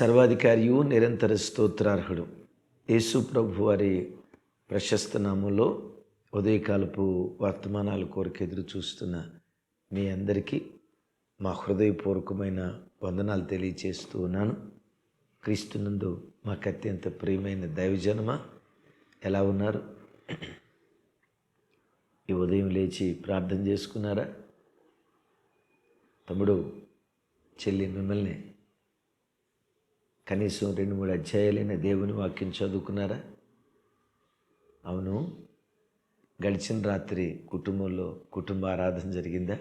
సర్వాధికారియు నిరంతర స్తోత్రార్హుడు. యేసు ప్రభు వారి ప్రశస్త నామంలో ఉదయకాలపు వర్తమానాల కోరిక ఎదురు చూస్తున్న మీ అందరికీ మా హృదయపూర్వకమైన వందనాలు తెలియచేస్తూ ఉన్నాను. క్రీస్తునందు మాకు అత్యంత ప్రియమైన దైవజనమ ఎలా ఉన్నారు? ఈ ఉదయం లేచి ప్రార్థన చేసుకున్నారా? తమ్ముడు చెల్లి మిమ్మల్ని కనీసం రెండు మూడు అధ్యాయాలైన దేవుని వాక్యం చదువుకున్నారా? అవును. గడిచిన రాత్రి కుటుంబంలో కుటుంబ ఆరాధన జరిగిందా?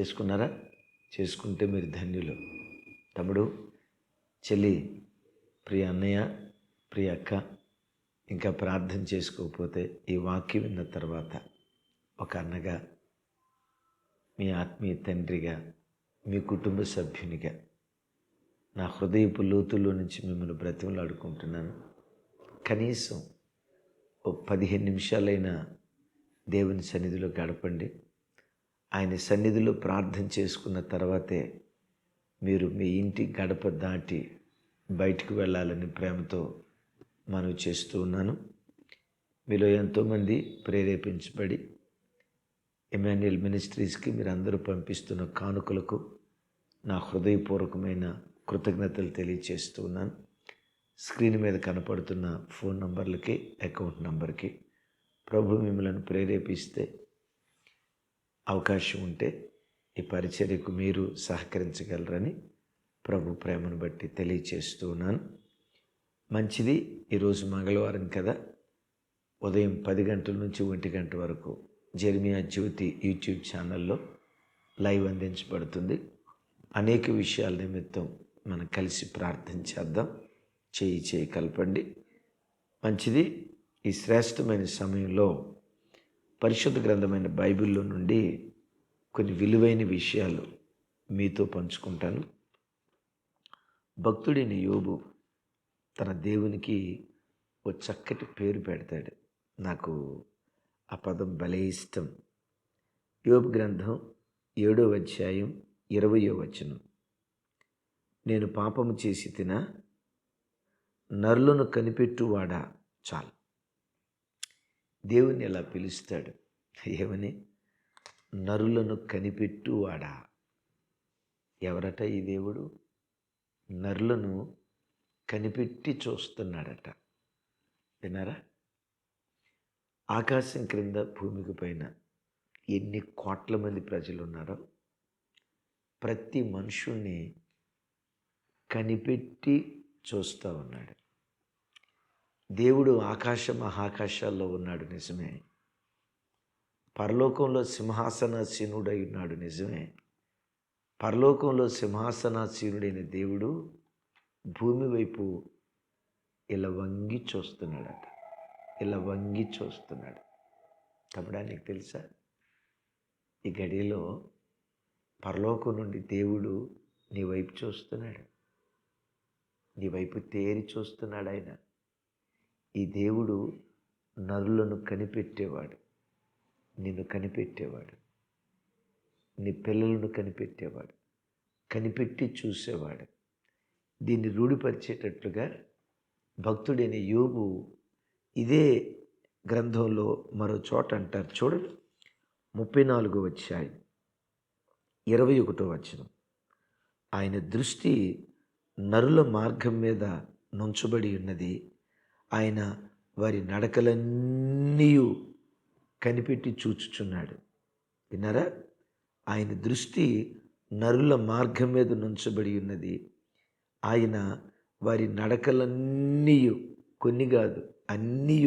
చేసుకున్నారా? చేసుకుంటే మీరు ధన్యులు. తమ్ముడు చెల్లి ప్రియ అన్నయ్య ప్రియ అక్క ఇంకా ప్రార్థన చేసుకోకపోతే ఈ వాక్యం విన్న తర్వాత ఒక అన్నగా మీ ఆత్మీయ తండ్రిగా మీ కుటుంబ సభ్యునిగా నా హృదయపు లోతుల్లో నుంచి మిమ్మల్ని బ్రతిమలాడుకుంటున్నాను. కనీసం ఓ పదిహేను నిమిషాలైనా దేవుని సన్నిధిలో గడపండి. ఆయన సన్నిధిలో ప్రార్థన చేసుకున్న తర్వాతే మీరు మీ ఇంటి గడప దాటి బయటికి వెళ్ళాలని ప్రేమతో మనవి చేస్తూ ఉన్నాను. మీలో ఎంతోమంది ప్రేరేపించబడి ఎమాన్యుయల్ మినిస్ట్రీస్కి మీరు అందరూ పంపిస్తున్న కానుకలకు నా హృదయపూర్వకమైన కృతజ్ఞతలు తెలియచేస్తూ ఉన్నాను. స్క్రీన్ మీద కనపడుతున్న ఫోన్ నంబర్లకి అకౌంట్ నంబర్కి ప్రభు మిమ్మల్ని ప్రేరేపిస్తే అవకాశం ఉంటే ఈ పరిచర్యకు మీరు సహకరించగలరని ప్రభు ప్రేమను బట్టి తెలియచేస్తూ ఉన్నాను. మంచిది ఈరోజు మంగళవారం కదా. ఉదయం పది గంటల నుంచి ఒంటి గంట వరకు జెర్మియా జ్యోతి యూట్యూబ్ ఛానల్లో లైవ్ అందించబడుతుంది. అనేక విషయాల నిమిత్తం మనం కలిసి ప్రార్థన చేద్దాం చేయి చేయి కలపండి. మంచిది ఈ శ్రేష్టమైన సమయంలో పరిశుద్ధ గ్రంథమైన బైబిల్లో నుండి కొన్ని విలువైన విషయాలు మీతో పంచుకుంటాను. భక్తుడైన యోబు తన దేవునికి ఓ చక్కటి పేరు పెడతాడు. నాకు ఆ పదం భలే ఇష్టం. యోబు గ్రంథం ఏడో అధ్యాయం ఇరవయో వచనం. నేను పాపము చేసి తిన నరులను కనిపెట్టువాడా? చాలు. దేవుని ఎలా పిలుస్తాడు. ఏమని? నరులను కనిపెట్టువాడా? ఎవరట ఈ దేవుడు? నరులను కనిపెట్టి చూస్తున్నాడట. విన్నారా? ఆకాశం క్రింద భూమికి పైన ఎన్ని కోట్ల మంది ప్రజలు ఉన్నారో ప్రతి మనుషుణ్ణి కనిపెట్టి చూస్తూ ఉన్నాడు. దేవుడు ఆకాశ మహాకాశాల్లో ఉన్నాడు నిజమే. పరలోకంలో సింహాసనాసీనుడై ఉన్నాడు నిజమే. పరలోకంలో సింహాసనాసీనుడైన దేవుడు భూమి వైపు ఇలా వంగి చూస్తున్నాడట. ఇలా వంగి చూస్తున్నాడు. తమ్ముడా నీకు తెలుసా? ఈ గడిలో పరలోకం నుండి దేవుడు నీ వైపు చూస్తున్నాడు. నీ వైపు తేరి చూస్తున్నాడు ఆయన ఈ దేవుడు నరులను కనిపెట్టేవాడు నిన్ను కనిపెట్టేవాడు నీ పిల్లలను కనిపెట్టేవాడు కనిపెట్టి చూసేవాడు. దీన్ని రూఢిపరిచేటట్లుగా భక్తుడైన యోగు ఇదే గ్రంథంలో మరో చోట అంటారు. చూడండి ముప్పై నాలుగు వచ్చాయి ఇరవై ఒకటో వచ్చిన ఆయన దృష్టి నరుల మార్గం మీద నుంచబడి ఉన్నది. ఆయన వారి నడకలన్నీ కనిపెట్టి చూచుచున్నాడు. విన్నారా? ఆయన దృష్టి నరుల మార్గం మీద నుంచబడి ఉన్నది. ఆయన వారి నడకలన్నీ కొన్ని కాదు అన్నీ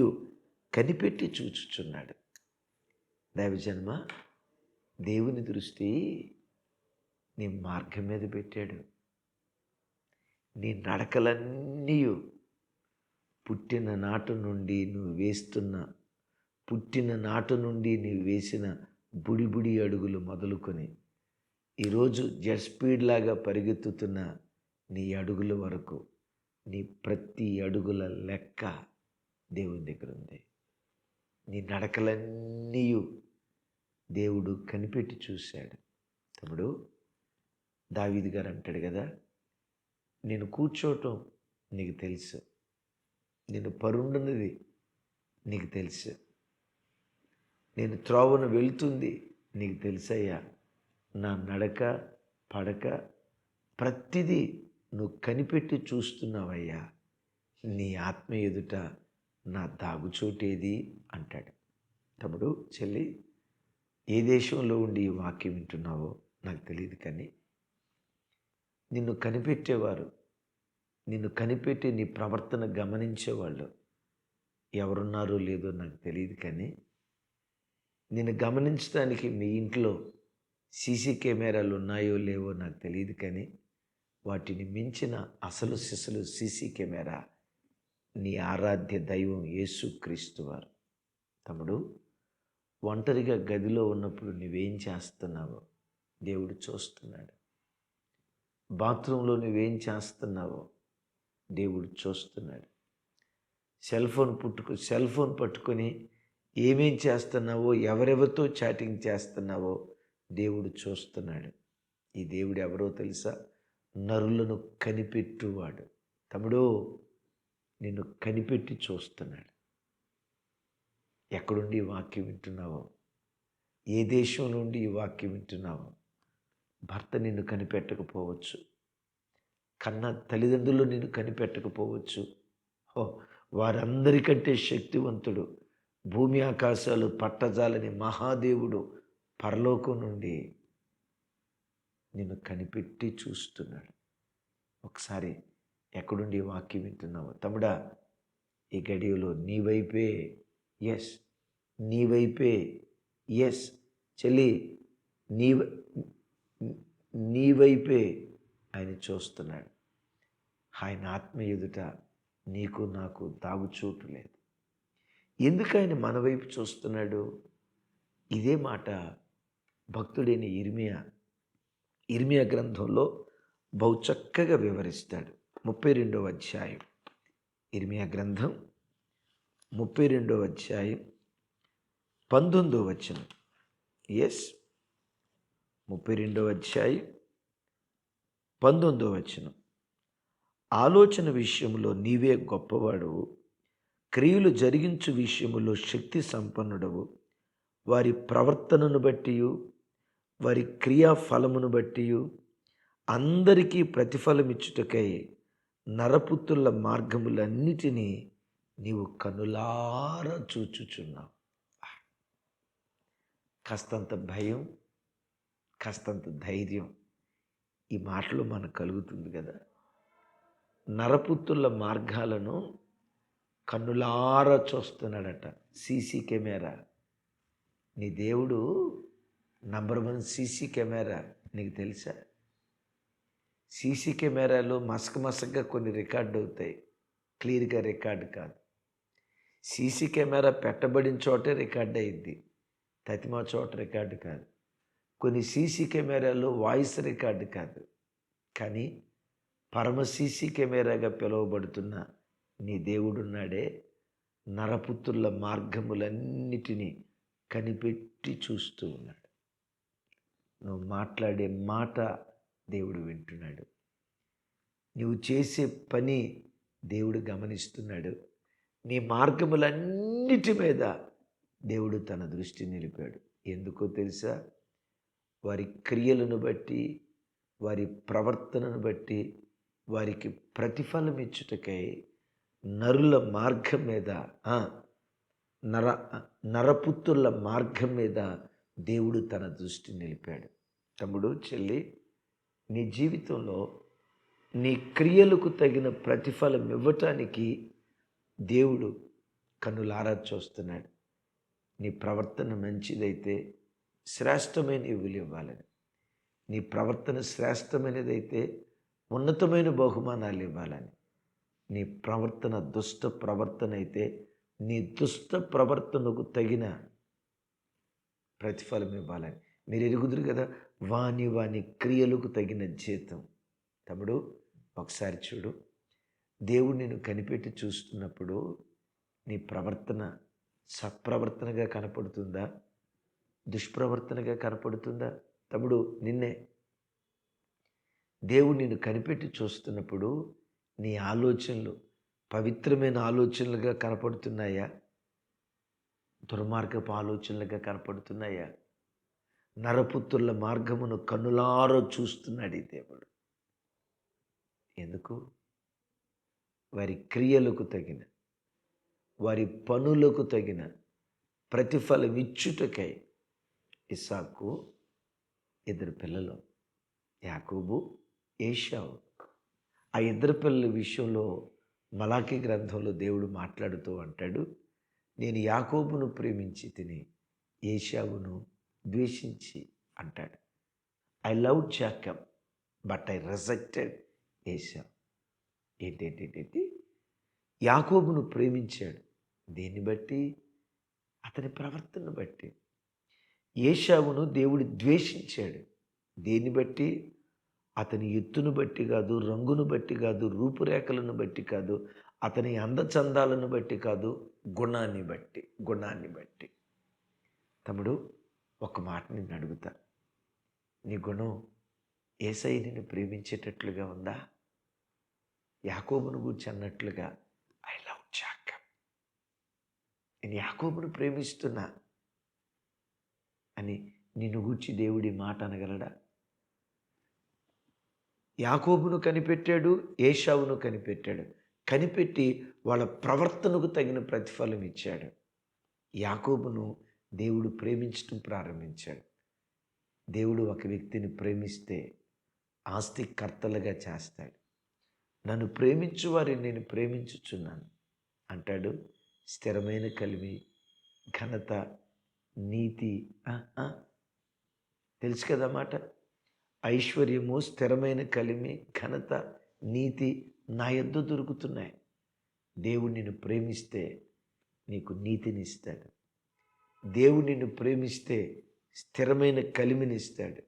కనిపెట్టి చూచుచున్నాడు. దైవజన్మ దేవుని దృష్టి నీ మార్గం మీద పెట్టాడు. నీ నడకలన్నీ పుట్టిన నాటు నుండి నువ్వు వేస్తున్న పుట్టిన నాటు నుండి నీవు వేసిన బుడిబుడి అడుగులు మొదలుకొని ఈరోజు జెట్ స్పీడ్ లాగా పరిగెత్తుతున్న నీ అడుగుల వరకు నీ ప్రతి అడుగుల లెక్క దేవుని దగ్గర ఉంది. నీ నడకలన్నీ దేవుడు కనిపెట్టి చూశాడు. తమ్ముడు దావీదు గారు అంటాడు కదా నేను కూర్చోవటం నీకు తెలుసు. నేను పరుండున్నది నీకు తెలుసు. నేను త్రోవను వెళ్తుంది నీకు తెలుసయ్యా. నా నడక పడక ప్రతిదీ నువ్వు కనిపెట్టి చూస్తున్నావయ్యా. నీ ఆత్మ ఎదుట నా దాగుచోటేది అంటాడు. తమ్ముడు చెల్లి ఏ దేశంలో ఉండి ఈ వాక్యం వింటున్నావో నాకు తెలియదు కానీ నిన్ను కనిపెట్టేవారు. నిన్ను కనిపెట్టి నీ ప్రవర్తన గమనించేవాళ్ళు. ఎవరున్నారో లేదో నాకు తెలియదు కానీ నిన్ను గమనించడానికి మీ ఇంట్లో సీసీ కెమెరాలు ఉన్నాయో లేవో నాకు తెలియదు కానీ వాటిని మించిన అసలు సిసలు సీసీ కెమెరా నీ ఆరాధ్య దైవం యేసుక్రీస్తు వారు. తమ్ముడు ఒంటరిగా గదిలో ఉన్నప్పుడు నువ్వేం చేస్తున్నావో దేవుడు చూస్తున్నాడు. బాత్రూంలో నువ్వేం చేస్తున్నావో దేవుడు చూస్తున్నాడు. సెల్ ఫోన్ పుట్టుకు సెల్ ఫోన్ పట్టుకొని ఏమేం చేస్తున్నావో ఎవరెవరితో చాటింగ్ చేస్తున్నావో దేవుడు చూస్తున్నాడు. ఈ దేవుడు ఎవరో తెలుసా? నరులను కనిపెట్టువాడు. తమ్ముడు నిన్ను కనిపెట్టి చూస్తున్నాడు. ఎక్కడుండి ఈ వాక్యం వింటున్నావో? ఏ దేశంలో ఉండి ఈ వాక్యం వింటున్నావో? భర్త నిన్ను కనిపెట్టకపోవచ్చు. కన్న తల్లిదండ్రులు నిన్ను కనిపెట్టకపోవచ్చు. ఓ వారందరికంటే శక్తివంతుడు భూమి ఆకాశాలు పట్టజాలని మహాదేవుడు పరలోకం నుండి నిన్ను కనిపెట్టి చూస్తున్నాడు. ఒకసారి ఎక్కడుండి వాక్యం వింటున్నావు? తమ్ముడా ఈ గడియలో నీ వైపే ఎస్ నీ వైపే ఎస్ చెల్లి నీ నీ వైపే ఆయన చూస్తున్నాడు. ఆయన ఆత్మ ఎదుట నీకు నాకు దాగుచోటు లేదు. ఎందుకు ఆయన మన వైపు చూస్తున్నాడు? ఇదే మాట భక్తుడైన ఇర్మియా ఇర్మియా గ్రంథంలో బహు చక్కగా వివరిస్తాడు. ముప్పై రెండవ అధ్యాయం. ఇర్మియా గ్రంథం ముప్పై రెండవ అధ్యాయం పంతొమ్మిదో వచనం. ఎస్ ముప్పై రెండవ అధ్యాయం పంతొమ్మిదో వచనం. ఆలోచన విషయంలో నీవే గొప్పవాడవు క్రియలు జరిగించు విషయంలో శక్తి సంపన్నుడవు. వారి ప్రవర్తనను బట్టి వారి క్రియా ఫలమును బట్టి అందరికీ ప్రతిఫలమిచ్చుటకై నరపుత్రుల మార్గములన్నిటినీ నీవు కనులారా చూచుచున్నావు. కాస్తంత భయం కాస్తంత ధైర్యం ఈ మాటలు మనకు కలుగుతుంది కదా. నరపుత్రుల మార్గాలను కన్నులారా చూస్తున్నాడట సీసీ కెమెరా. నీ దేవుడు నంబర్ వన్ సీసీ కెమెరా నీకు తెలుసా? సీసీ కెమెరాలో మసక మసకగా కొన్ని రికార్డు అవుతాయి. క్లియర్గా రికార్డు కాదు. సీసీ కెమెరా పెట్టబడిన చోటే రికార్డ్ అయింది తతిమా చోట రికార్డు కాదు. కొన్ని సీసీ కెమెరాలో వాయిస్ రికార్డు కాదు. కానీ పరమ సీసీ కెమెరాగా పిలువబడుతున్న నీ దేవుడున్నాడే. నరపుత్రుల మార్గములన్నిటినీ కనిపెట్టి చూస్తూ ఉన్నాడు. నువ్వు మాట్లాడే మాట దేవుడు వింటున్నాడు. నువ్వు చేసే పని దేవుడు గమనిస్తున్నాడు. నీ మార్గములన్నిటి మీద దేవుడు తన దృష్టి నిలిపాడు. ఎందుకో తెలుసా? వారి క్రియలను బట్టి వారి ప్రవర్తనను బట్టి వారికి ప్రతిఫలం ఇచ్చుటకై నరుల మార్గం మీద నర నరపుత్రుల మార్గం మీద దేవుడు తన దృష్టి నిలిపాడు. తమ్ముడు చెల్లి నీ జీవితంలో నీ క్రియలకు తగిన ప్రతిఫలం ఇవ్వటానికి దేవుడు కన్నులారా చూస్తున్నాడు. నీ ప్రవర్తన మంచిదైతే శ్రేష్టమైన ఇవ్వులు ఇవ్వాలని. నీ ప్రవర్తన శ్రేష్టమైనదైతే ఉన్నతమైన బహుమానాలు ఇవ్వాలని. నీ ప్రవర్తన దుష్ట ప్రవర్తన అయితే నీ దుష్ట ప్రవర్తనకు తగిన ప్రతిఫలం ఇవ్వాలని. మీరు ఎరుగుదురు కదా వాని వాని క్రియలకు తగిన జీతం. తమ్ముడు ఒకసారి చూడు. దేవుడు నేను కనిపెట్టి చూస్తున్నప్పుడు నీ ప్రవర్తన సత్ప్రవర్తనగా కనపడుతుందా? దుష్ప్రవర్తనగా కనపడుతుందా? తమ్ముడు నిన్నే దేవుడు నిన్ను కనిపెట్టి చూస్తున్నప్పుడు నీ ఆలోచనలు పవిత్రమైన ఆలోచనలుగా కనపడుతున్నాయా? దుర్మార్గపు ఆలోచనలుగా కనపడుతున్నాయా? నరపుత్రుల మార్గమును కన్నులారో చూస్తున్నాడు ఈ దేవుడు. ఎందుకు? వారి క్రియలకు తగిన వారి పనులకు తగిన ప్రతిఫలం ఇచ్చుటకై ఇసాకు ఇద్దరు పిల్లలు యాకూబు ఏషావు ఆ ఇద్దరు పిల్లల విషయంలో మలాఖీ గ్రంథంలో దేవుడు మాట్లాడుతూ అంటాడు నేను యాకోబును ప్రేమించి తిని ఏషావును ద్వేషించి అంటాడు. I love Jacob but I rejected Esau ఏంటేంటేంటి యాకోబును ప్రేమించాడు. దీన్ని బట్టి? అతని ప్రవర్తన బట్టి. ఏషావును దేవుడు ద్వేషించాడు. దేన్ని బట్టి? అతని ఎత్తును బట్టి కాదు రంగును బట్టి కాదు రూపురేఖలను బట్టి కాదు అతని అందచందాలను బట్టి కాదు గుణాన్ని బట్టి గుణాన్ని బట్టి. తమ్ముడు ఒక మాట నిన్ను అడుగుతా. నీ గుణం ఏసై నిన్ను ప్రేమించేటట్లుగా ఉందా? యాకోబును గురించి అన్నట్లుగా ఐ లవ్ జాక నేను యాకోబును ప్రేమిస్తున్నా. అని నిన్ను గూర్చి దేవుడి మాట అనగలడా? యాకోబును కనిపెట్టాడు ఏషావును కనిపెట్టాడు. కనిపెట్టి వాళ్ళ ప్రవర్తనకు తగిన ప్రతిఫలం ఇచ్చాడు. యాకోబును దేవుడు ప్రేమించడం ప్రారంభించాడు. దేవుడు ఒక వ్యక్తిని ప్రేమిస్తే ఆస్తి కర్తలుగా చేస్తాడు. నన్ను ప్రేమించు వారిని నేను ప్రేమించుచున్నాను అంటాడు. స్థిరమైన కలిమి ఘనత నీతి. ఆ, ఆ. తెలుసు కదా మాట? ఐశ్వర్యము స్థిరమైన కలిమి ఘనత నీతి నా యొద్ద దొరుకుతున్నాయి. దేవుడు నిన్ను ప్రేమిస్తే నీకు నీతిని ఇస్తాడు దేవుడు నిన్ను ప్రేమిస్తే స్థిరమైన కలిమిని ఇస్తాడు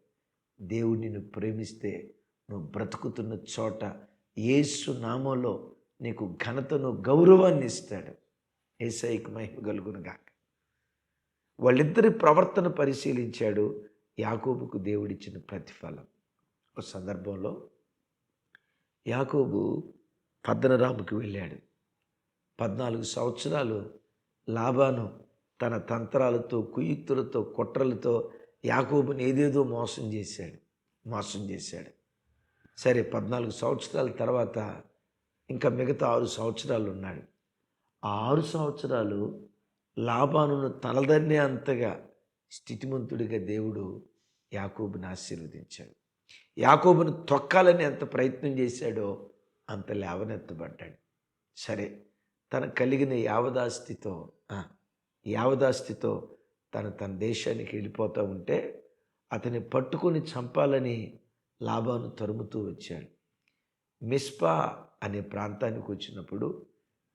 దేవుడు నిన్ను ప్రేమిస్తే నువ్వు బ్రతుకుతున్న చోట ఏసు నామంలో నీకు ఘనతను గౌరవాన్ని ఇస్తాడు. ఏసైకి మహిమ కలుగునుగా వాళ్ళిద్దరి ప్రవర్తన పరిశీలించాడు యాకోబుకు దేవుడిచ్చిన ప్రతిఫలం. ఒక సందర్భంలో యాకోబు పద్దనరాముకి వెళ్ళాడు. పద్నాలుగు సంవత్సరాలు లాభాను తన తంత్రాలతో కుయుక్తులతో కుట్రలతో యాకోబుని ఏదేదో మోసం చేశాడు మోసం చేశాడు. సరే పద్నాలుగు సంవత్సరాల తర్వాత ఇంకా మిగతా ఆరు సంవత్సరాలు ఉన్నాడు. ఆ ఆరు సంవత్సరాలు లాభాను తలదన్నే అంతగా స్థితిమంతుడిగా దేవుడు యాకోబుని ఆశీర్వదించాడు. యాకోబును తొక్కాలని ఎంత ప్రయత్నం చేశాడో అంత లేవనెత్తబడ్డాడు. సరే తన కలిగిన యావదాస్తితో యావదాస్తితో తను తన దేశానికి వెళ్ళిపోతూ ఉంటే అతన్ని పట్టుకొని చంపాలని లాభాను తరుముతూ వచ్చాడు. మిస్పా అనే ప్రాంతానికి వచ్చినప్పుడు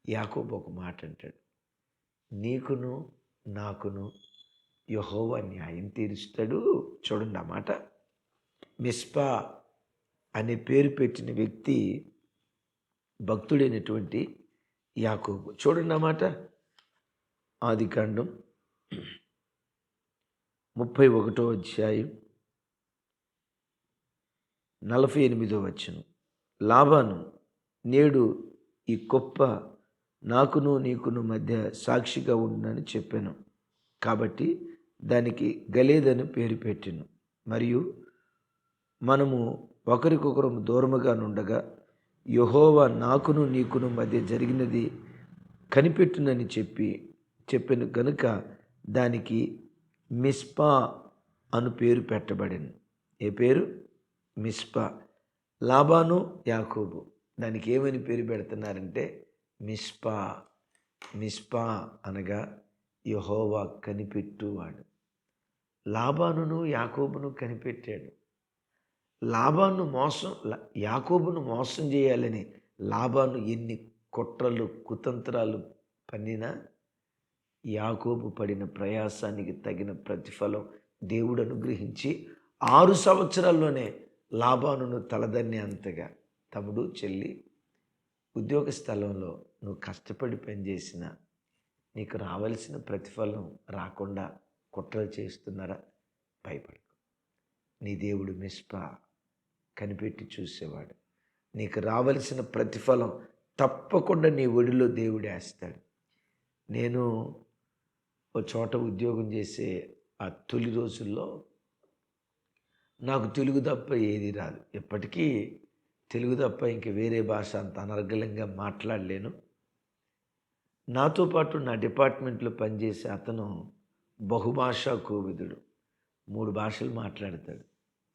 యాకోబు ఒక మాట అంటాడు నీకును నాకును యహోవా న్యాయం తీరుస్తాడు. చూడండి అన్నమాట మిస్పా అనే పేరు పెట్టిన వ్యక్తి భక్తుడైనటువంటి యాకోబు. చూడండి అన్నమాట ఆది కాండం ముప్పై ఒకటో అధ్యాయం నలభై ఎనిమిదో వచ్చను లాభాను నేడు ఈ గొప్ప నాకును నీకును మధ్య సాక్షిగా ఉందని చెప్పాను. కాబట్టి దానికి గలేదని పేరు పెట్టాను. మరియు మనము ఒకరికొకరు దూరముగా నుండగా యహోవా నాకును నీకును మధ్య జరిగినది కనిపెట్టునని చెప్పి చెప్పాను గనుక దానికి మిస్పా అను పేరు పెట్టబడింది ఏ పేరు? మిస్పా. లాబాను యాకోబు. దానికి ఏమని పేరు పెడుతున్నారంటే మిస్పా మిస్పా అనగా యహోవా కనిపెట్టువాడు. లాబానును యాకోబును కనిపెట్టాడు. లాభాను మోసం యాకోబును మోసం చేయాలని లాభాను ఎన్ని కుట్రలు కుతంత్రాలు పన్నినా యాకోబు పడిన ప్రయాసానికి తగిన ప్రతిఫలం దేవుడు అనుగ్రహించి ఆరు సంవత్సరాల్లోనే లాభానును తలదన్నే అంతగా తమ్ముడు చెల్లి ఉద్యోగ స్థలంలో నువ్వు కష్టపడి పనిచేసిన నీకు రావలసిన ప్రతిఫలం రాకుండా కుట్రలు చేస్తున్నారా? భయపడకు. నీ దేవుడు మిస్పా కనిపెట్టి చూసేవాడు. నీకు రావలసిన ప్రతిఫలం తప్పకుండా నీ ఒడిలో దేవుడు వేస్తాడు. నేను ఒక చోట ఉద్యోగం చేసే ఆ తొలి రోజుల్లో నాకు తెలుగు తప్ప ఏది రాదు. ఎప్పటికీ తెలుగు తప్ప ఇంక వేరే భాష అంత అనర్గళంగా మాట్లాడలేను. నాతో పాటు నా డిపార్ట్మెంట్లో పనిచేసే అతను బహుభాషా కోవిదుడు. మూడు భాషలు మాట్లాడతాడు.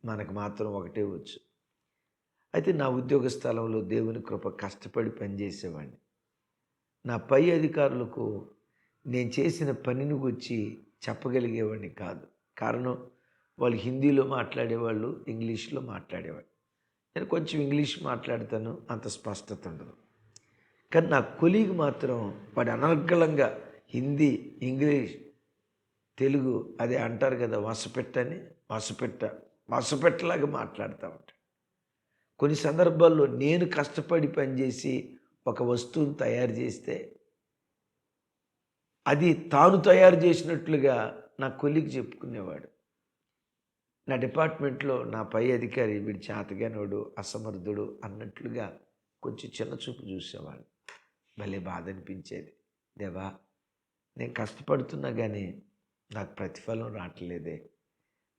మనకు మాత్రం ఒకటే వచ్చు. అయితే నా ఉద్యోగ స్థలంలో దేవుని కృప కష్టపడి పనిచేసేవాడిని నా పై అధికారులకు నేను చేసిన పనిని గురించి చెప్పగలిగేవాడిని కాదు. కారణం వాళ్ళు హిందీలో మాట్లాడేవాళ్ళు ఇంగ్లీష్లో మాట్లాడేవాళ్ళు. నేను కొంచెం ఇంగ్లీష్ మాట్లాడతాను అంత స్పష్టత ఉండదు. కానీ నా కొలీగ్ మాత్రం వాడు అనర్గళంగా హిందీ ఇంగ్లీష్ తెలుగు అదే అంటారు కదా వసపెట్టని వసపెట్ట వసపెట్టలాగా మాట్లాడుతూ ఉంటాడు. కొన్ని సందర్భాల్లో నేను కష్టపడి పనిచేసి ఒక వస్తువును తయారు చేస్తే అది తాను తయారు చేసినట్లుగా నా కొలికి చెప్పుకునేవాడు. నా డిపార్ట్మెంట్లో నా పై అధికారి వీడి చేతగానోడు అసమర్థుడు అన్నట్లుగా కొంచెం చిన్న చూపు చూసేవాడు భలే బాధ అనిపించేది దేవా నేను కష్టపడుతున్నా కానీ నాకు ప్రతిఫలం రావట్లేదే.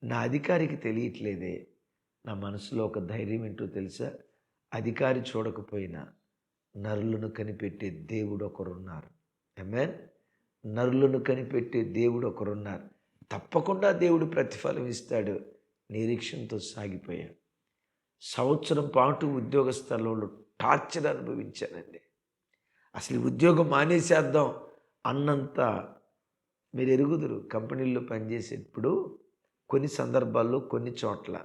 నా అధికారికి తెలియట్లేదే. నా మనసులో ఒక ధైర్యం ఏంటో తెలుసా? అధికారి చూడకపోయినా నరులను కనిపెట్టే దేవుడు ఒకరున్నారు. ఎమ్మెన్ నరులను కనిపెట్టే దేవుడు ఒకరున్నారు. తప్పకుండా దేవుడు ప్రతిఫలం ఇస్తాడు. నిరీక్షణతో సాగిపోయాను. సంవత్సరం పాటు ఉద్యోగ స్థలంలో టార్చర్ అనుభవించానండి. అసలు ఉద్యోగం మానేసేద్దాం అన్నంత మీరు ఎరుగుదురు. కంపెనీల్లో పనిచేసేటప్పుడు కొన్ని సందర్భాల్లో కొన్ని చోట్ల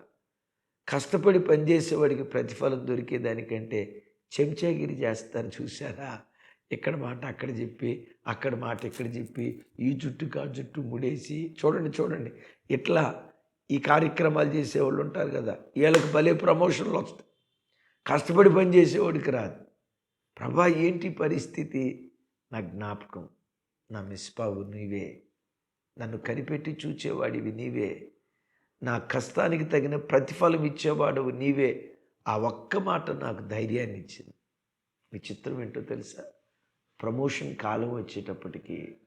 కష్టపడి పనిచేసేవాడికి ప్రతిఫలం దొరికేదానికంటే చెంచాగిరి చేస్తారు చూసారా ఇక్కడ మాట అక్కడ చెప్పి అక్కడ మాట ఇక్కడ చెప్పి ఈ జుట్టు కా జుట్టు ముడేసి చూడండి చూడండి. ఇట్లా ఈ కార్యక్రమాలు చేసేవాళ్ళు ఉంటారు కదా వీళ్ళకి భలే ప్రమోషన్లు వస్తాయి. కష్టపడి పని చేసేవాడికి రాదు. ప్రభా ఏంటి పరిస్థితి? నా జ్ఞాపకం నా మిస్పావు నీవే. నన్ను కనిపెట్టి చూచేవాడివి నీవే. నా కష్టానికి తగిన ప్రతిఫలం ఇచ్చేవాడు నీవే. ఆ ఒక్క మాట నాకు ధైర్యాన్ని ఇచ్చింది. విచిత్రం ఏంటో తెలుసా? ప్రమోషన్ కాలం వచ్చేటప్పటికి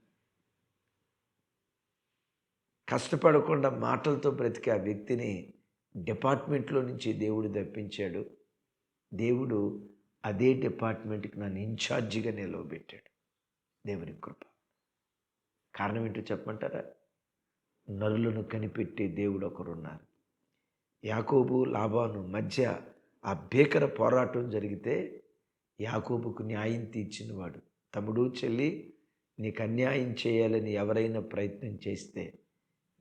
కష్టపడకుండా మాటలతో బ్రతికే ఆ వ్యక్తిని డిపార్ట్మెంట్లో నుంచి దేవుడు తప్పించాడు. దేవుడు అదే డిపార్ట్మెంట్కి నన్ను ఇన్ఛార్జిగా నిలవబెట్టాడు. దేవుని కృప. కారణం ఏంటో చెప్పమంటారా? నరులను కనిపెట్టే దేవుడు ఒకరున్నారు. యాకోబు లాభాను మధ్య ఆ భీకర పోరాటం జరిగితే యాకోబుకు న్యాయం తీర్చినవాడు. తమ్ముడు చెల్లి నీకు అన్యాయం చేయాలని ఎవరైనా ప్రయత్నం చేస్తే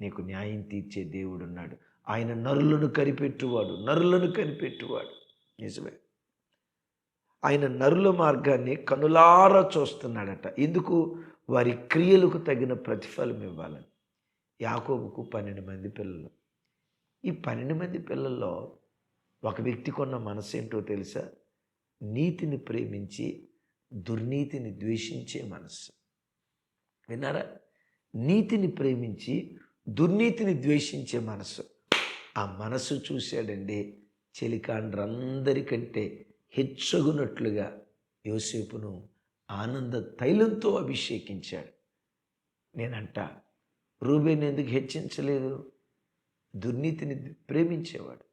నీకు న్యాయం తీర్చే దేవుడున్నాడు. ఆయన నరులను కనిపెట్టువాడు నరులను కనిపెట్టువాడు. నిజమే. ఆయన నరుల మార్గాన్ని కనులారా చూస్తున్నాడట. ఎందుకు? వారి క్రియలకు తగిన ప్రతిఫలం ఇవ్వాలని. యాకోబుకు పన్నెండు మంది పిల్లలు. ఈ పన్నెండు మంది పిల్లల్లో ఒక వ్యక్తికి ఉన్న మనసు ఏంటో తెలుసా? నీతిని ప్రేమించి దుర్నీతిని ద్వేషించే మనస్సు విన్నారా? నీతిని ప్రేమించి దుర్నీతిని ద్వేషించే మనసు. ఆ మనసు చూశాడండి చెలికాండ్రందరికంటే హెచ్చగునట్లుగా యోసేపును ఆనంద తైలంతో అభిషేకించాడు. నేనంట రూబేన్ ఎందుకు హెచ్చించలేదు? దుర్నీతిని ప్రేమించేవాడు.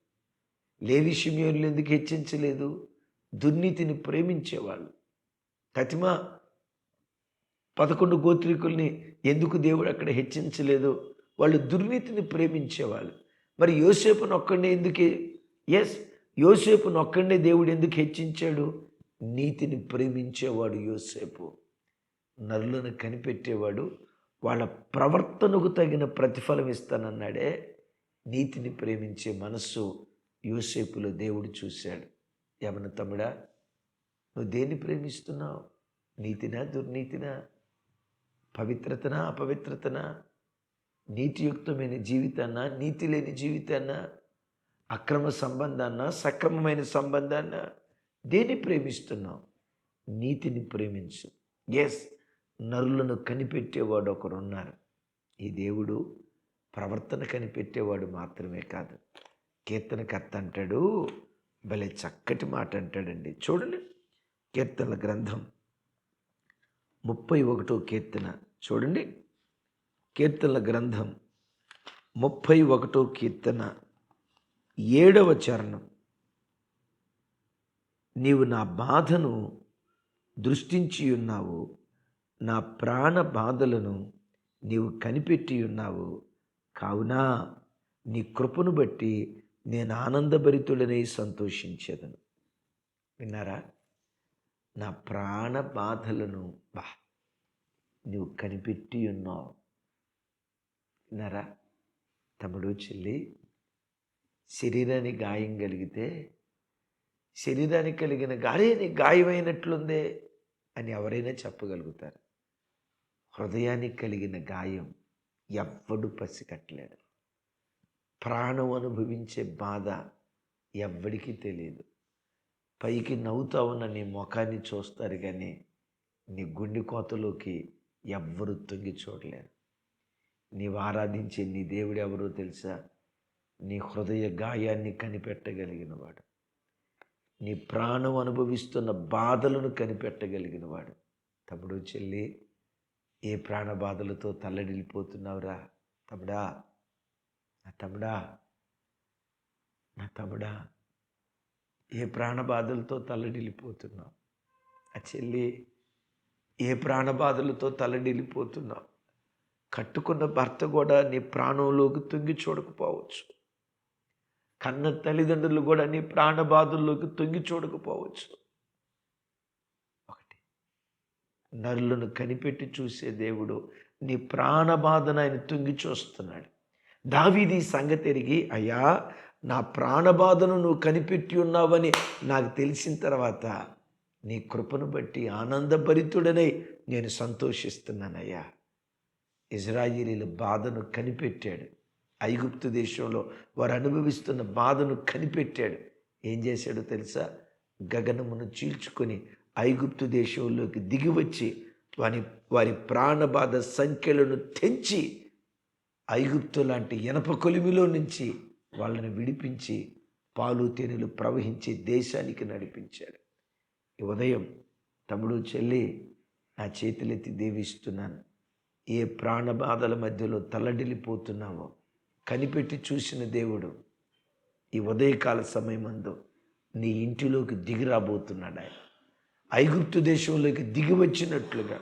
లేవి షిమియోన్లు ఎందుకు హెచ్చించలేదు? దుర్నీతిని ప్రేమించేవాళ్ళు. కతిమ పదకొండు గోత్రికుల్ని ఎందుకు దేవుడు అక్కడ హెచ్చించలేదు? వాళ్ళు దుర్నీతిని ప్రేమించేవాళ్ళు. మరి యోసేపును ఒక్కడే ఎందుకే? ఎస్ యోసేపును ఒక్కడే దేవుడు ఎందుకు హెచ్చించాడు? నీతిని ప్రేమించేవాడు యోసేపు. నరులను కనిపెట్టేవాడు. వాళ్ళ ప్రవర్తనకు తగిన ప్రతిఫలం ఇస్తానన్నాడే. నీతిని ప్రేమించే మనస్సు యోసేపులో దేవుడు చూశాడు. యమన తమ్ముడా నువ్వు దేన్ని ప్రేమిస్తున్నావు? నీతినా దుర్నీతినా? పవిత్రతనా అపవిత్రతనా? నీతియుక్తమైన జీవితాన్నా నీతి లేని జీవితాన్నా అక్రమ సంబంధాన్న సక్రమమైన సంబంధాన్న దేన్ని ప్రేమిస్తున్నావు? నీతిని ప్రేమించు. ఎస్ నరులను కనిపెట్టేవాడు ఒకరున్నారు. ఈ దేవుడు ప్రవర్తన కనిపెట్టేవాడు మాత్రమే కాదు. కీర్తనకర్త అంటాడు భలే చక్కటి మాట అంటాడండి. చూడండి కీర్తనల గ్రంథం ముప్పై ఒకటో కీర్తన. చూడండి కీర్తనల గ్రంథం ముప్పై ఒకటో కీర్తన. ఏడవ చరణం. నీవు నా బాధను దృష్టించి ఉన్నావు. నా ప్రాణ బాధలను నీవు కనిపెట్టి ఉన్నావు. కావున నీ కృపను బట్టి నేను ఆనందభరితుడనై సంతోషించేదను. విన్నారా? నా ప్రాణ బాధలను బా నువ్వు కనిపెట్టి ఉన్నావు. విన్నారా? తమ్ముడు చెల్లి శరీరానికి గాయం కలిగితే శరీరానికి కలిగిన గాయని గాయమైనట్లుందే అని ఎవరైనా చెప్పగలుగుతారు? హృదయానికి కలిగిన గాయం ఎవ్వడు పసికట్టలేడు ప్రాణం అనుభవించే బాధ ఎవ్వడికి తెలియదు. పైకి నవ్వుతా ఉన్న నీ ముఖాన్ని చూస్తారు కానీ నీ గుండె కోతలోకి ఎవ్వరు తొంగి చూడలేరు. నీవు ఆరాధించే నీ దేవుడు ఎవరో తెలుసా? నీ హృదయ గాయాన్ని కనిపెట్టగలిగిన వాడు నీ ప్రాణం అనుభవిస్తున్న బాధలను కనిపెట్టగలిగిన వాడు తమ్ముడు చెల్లి ఏ ప్రాణ బాధలతో తల్లడిల్లిపోతున్నావురా? తమ్ముడా నా తమ్ముడా నా తమ్ముడా ఏ ప్రాణ బాధలతో తల్లడిల్లిపోతున్నావు? ఆ చెల్లి ఏ ప్రాణ బాధలతో తల్లడిల్లిపోతున్నావు? కట్టుకున్న భర్త కూడా నీ ప్రాణంలోకి తుంగి చూడకపోవచ్చు. కన్న తల్లిదండ్రులు కూడా నీ ప్రాణ బాధల్లోకి తొంగి చూడకపోవచ్చు. ఒకటి నరులను కనిపెట్టి చూసే దేవుడు నీ ప్రాణబాధను ఆయన తొంగి చూస్తున్నాడు. దావీది సంగతి ఎరిగి అయ్యా నా ప్రాణబాధను నువ్వు కనిపెట్టి ఉన్నావని నాకు తెలిసిన తర్వాత నీ కృపను బట్టి ఆనందభరితుడనై నేను సంతోషిస్తున్నానయ్యా. ఇజ్రాయిలీల బాధను కనిపెట్టాడు. ఐగుప్తు దేశంలో వారు అనుభవిస్తున్న బాధను కనిపెట్టాడు. ఏం చేశాడో తెలుసా? గగనమును చీల్చుకొని ఐగుప్తు దేశంలోకి దిగివచ్చి వారి వారి ప్రాణబాధ సంఖ్యలను తెంచి ఐగుప్తు లాంటి ఎనప కొలిమిలో నుంచి వాళ్ళని విడిపించి పాలు తేనెలు ప్రవహించి దేశానికి నడిపించాడు. ఈ ఉదయం తమ్ముడు చెల్లి నా చేతులెత్తి దేవిస్తున్నాను. ఏ ప్రాణబాధల మధ్యలో తల్లడిల్లిపోతున్నావో కనిపెట్టి చూసిన దేవుడు ఈ ఉదయకాల సమయమందు నీ ఇంటిలోకి దిగి రాబోతున్నాడు ఆయన. ఐగుప్తు దేశంలోకి దిగి వచ్చినట్లుగా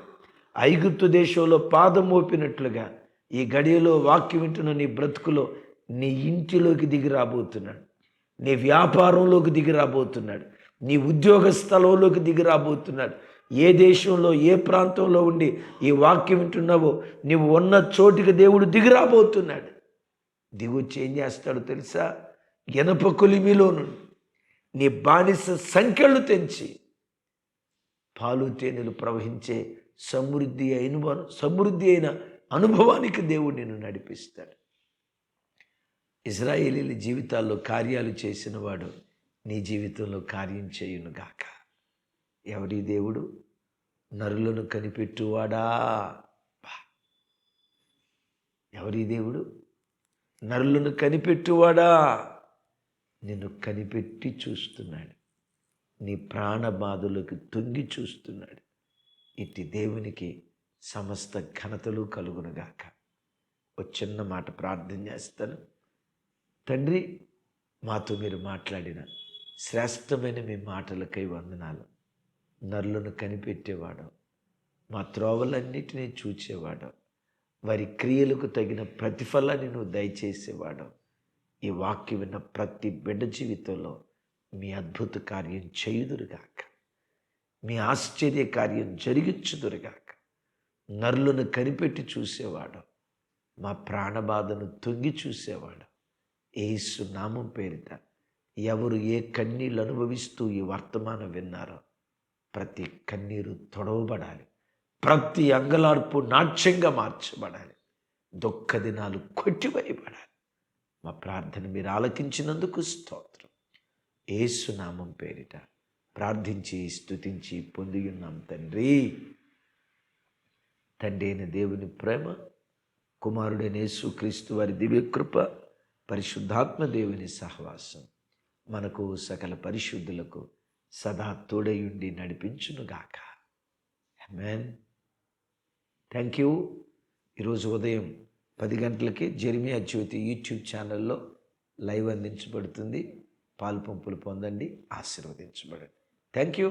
ఐగుప్తు దేశంలో పాదం మోపినట్లుగా ఈ గడియలో వాక్యం వింటున్న నీ బ్రతుకులో నీ ఇంటిలోకి దిగి రాబోతున్నాడు. నీ వ్యాపారంలోకి దిగి రాబోతున్నాడు. నీ ఉద్యోగ స్థలంలోకి దిగి రాబోతున్నాడు. ఏ దేశంలో ఏ ప్రాంతంలో ఉండి ఈ వాక్యం వింటున్నావో నీవు ఉన్న చోటికి దేవుడు దిగిరాబోతున్నాడు దిగొచ్చి ఏం చేస్తాడో తెలుసా? ఎనప కొలిమిలో నుండి నీ బానిస సంఖ్యలు తెంచి పాలు తేనెలు ప్రవహించే సమృద్ధి అయిన సమృద్ధి అయిన అనుభవానికి దేవుడు నిన్ను నడిపిస్తాడు. ఇజ్రాయేలీల జీవితాల్లో కార్యాలు చేసిన వాడు నీ జీవితంలో కార్యం చేయును గాక. ఎవరి దేవుడు? నరులను కనిపెట్టువాడా? ఎవరి దేవుడు? నరులను కనిపెట్టువాడా? నిన్ను కనిపెట్టి చూస్తున్నాడు. నీ ప్రాణ బాధలకు తొంగి చూస్తున్నాడు. ఇట్టి దేవునికి సమస్త ఘనతలు కలుగునుగాక. ఒక చిన్న మాట ప్రార్థన చేస్తాను. తండ్రి మాతో మీరు మాట్లాడిన శ్రేష్టమైన మీ మాటలకై వందనాలు. నరులను కనిపెట్టేవాడు మా త్రోవలన్నిటినీ చూచేవాడు. వారి క్రియలకు తగిన ప్రతిఫలాన్ని నువ్వు దయచేసేవాడు. ఈ వాక్యం విన్న ప్రతి బిడ్డ జీవితంలో మీ అద్భుత కార్యం చేయుదురుగాక. మీ ఆశ్చర్య కార్యం జరిగించుదురుగాక. నరులను కనిపెట్టి చూసేవాడు. మా ప్రాణబాధను తొంగి చూసేవాడు. ఏసు నామం పేరిట ఎవరు ఏ కన్నీళ్ళు అనుభవిస్తూ ఈ వర్తమానం విన్నారో ప్రతి కన్నీరు తొడవబడాలి. ప్రతి అంగలార్పు నాట్యంగా మార్చబడాలి. దుఃఖ దినాలు కొట్టివేయబడాలి. మా ప్రార్థన మీరు ఆలకించినందుకు స్తోత్రం. ఏసునామం పేరిట ప్రార్థించి స్తుతించి పొంది ఉన్నాం తండ్రి. తండ్రి అయిన దేవుని ప్రేమ కుమారుడైన యేసుక్రీస్తు వారి దివ్యకృప పరిశుద్ధాత్మ దేవుని సహవాసం మనకు సకల పరిశుద్ధులకు సదా తోడయుండి నడిపించునుగాక. Man thank you. ఈరోజు ఉదయం పది గంటలకి జెర్మియా జ్యోతి యూట్యూబ్ ఛానల్లో లైవ్ అందించబడుతుంది. పాలు పంపులు పొందండి ఆశీర్వదించబడండి. Thank you.